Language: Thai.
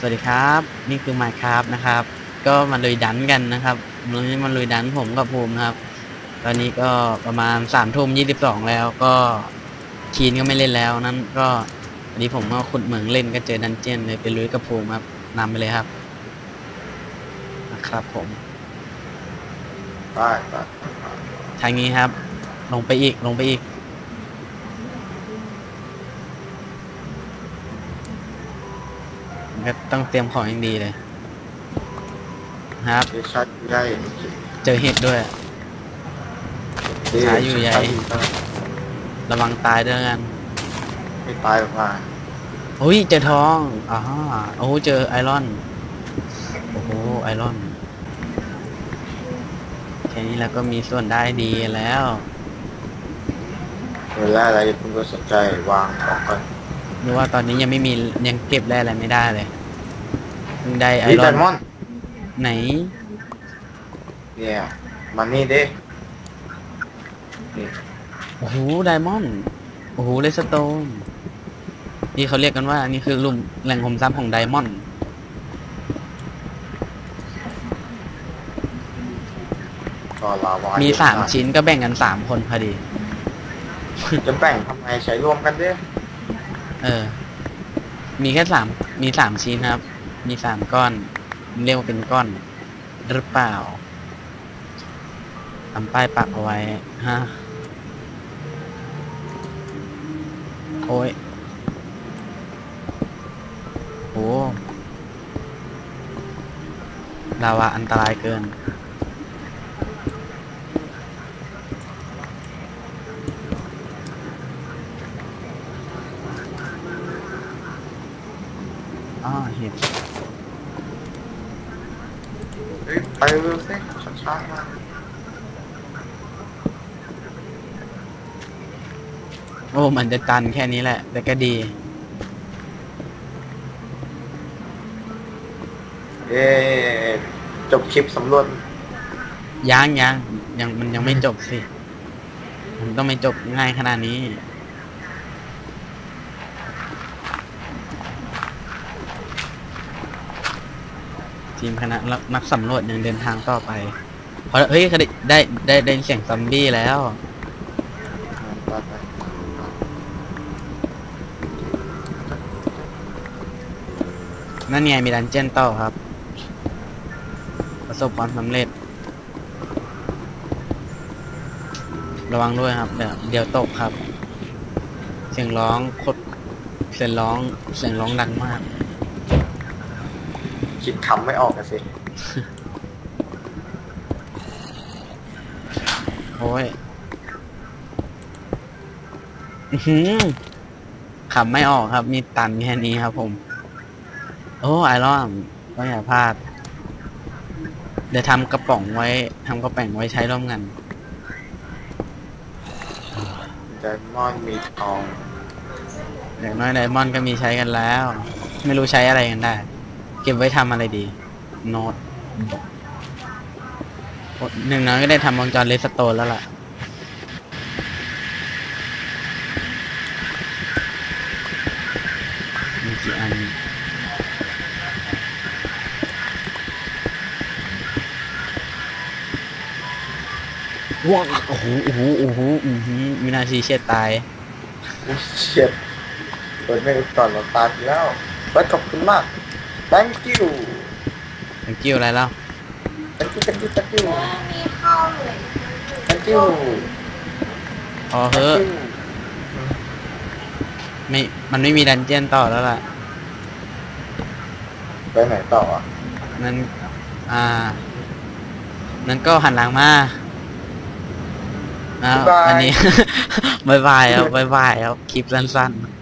สวัสดีครับ นี่คือ Minecraft นะครับ ก็มาลุยดันกันนะครับวันนี้มาลุยดันผมกับภูมิครับ ตอนนี้ก็ประมาณสามทุ่มยี่สิบสองแล้วก็ชีนก็ไม่เล่นแล้วนั้นก็วันนี้ผมก็ขุดเหมืองเล่นก็เจอดันเจียนเลยไปลุยกับภูมิครับนำไปเลยครับนะครับผมได้ได้ทางนี้ครับ ลงไปอีกลงไปอีก ก็ต้องเตรียมของอย่างดีเลยครับที่ชัดใหญ่เจอเห็ดด้วยที่ช้าอยู่ใหญ่ ระวังตายด้วยกันไม่ตายออกมาโอ้ยเจอทองอ่าโอ้โหเจอไอรอน โอ้โหไอรอนแค่นี้แล้วก็มีส่วนได้ดีแล้ว เวลาอะไรคุณก็สนใจวางของก่อนหรือว่าตอนนี้ยังไม่มียังเก็บแร่อะไรไม่ได้เลยเพิ่ง ได้ไอนี่รไดอนมอนด์ไหน เนี่ยมันนี่ดินี่โอ้โหไดมอนด์โอ้โหเลสโตนนี่เขาเรียกกันว่านี่คือหลุมแหล่งขุมทรัพย์ของไดมอนด์ก็ลาวามีมีสามชิ้นก็แบ่งกันสามคนพอดี จะแบ่งทำไมใช้รวมกันดิเออ มีแค่สามมีสามชิ้นครับ มีสามก้อน เรียกว่าเป็นก้อน หรือเปล่าทำป้ายปักเอาไว้ฮะโอ้ยโอ้ลาวาอันตรายเกินอ้อเห็น ไปเร็วสิช้าๆมาโอ้มันจะตันแค่นี้แหละ แต่ก็ดีเอ๊ะจบคลิปสำรวจยังยังยังมันยังไม่จบสิ มันต้องไม่จบง่ายขนาดนี้ ทีมคณะนักสำรวจยังเดินทางต่อไปเพราะเฮ้ยได้ได้ได้เสียงซอมบี้แล้วไปไปนั่นไงมีดันเจียนต่อครับ ประสบความสำเร็จ ระวังด้วยครับเดี๋ยวเดี๋ยวตกครับ เสียงร้องโคตรเสียงร้องเสียงร้องดังมาก คิดคำไม่ออกกันสิ โอ้ยอื้อหือขำไม่ออกครับ มีตันแค่นี้ครับผม โอ้ไอรอนก็อย่าพลาด เดี๋ยวทำกระป๋องไว้ทำกระป๋องไว้ใช้ร่วมกัน ไดมอนด์มีทอง อย่างน้อยไดมอนด์ก็มีใช้กันแล้ว ไม่รู้ใช้อะไรกันได้เก็บไว้ทำอะไรดี โน้ตหนึ่งน้อยก็ได้ทำวงจรเลสโตนแล้วล่ะ มีกี่อันว้าวโอ้โหโอ้โหโอ้โหอือหือวินาทีเฉียดตายอุ้ยเฉียดเปิดไม่ก่อนเราตายไปแล้วเปิดขอบคุณมาก thank you มันกิ้วอะไรแล้ว thank you thank you thank you มีข้าวเลย thank you พอเฮ้อะไม่ มันไม่มีดันเจียนต่อแล้วล่ะ ไปไหนต่ออะนั้น อ่า นั้นก็หันหลังมาอ้าวบ๊ายบายวันนี้ บายบายครับบายบายครับ คลิปสั้นๆ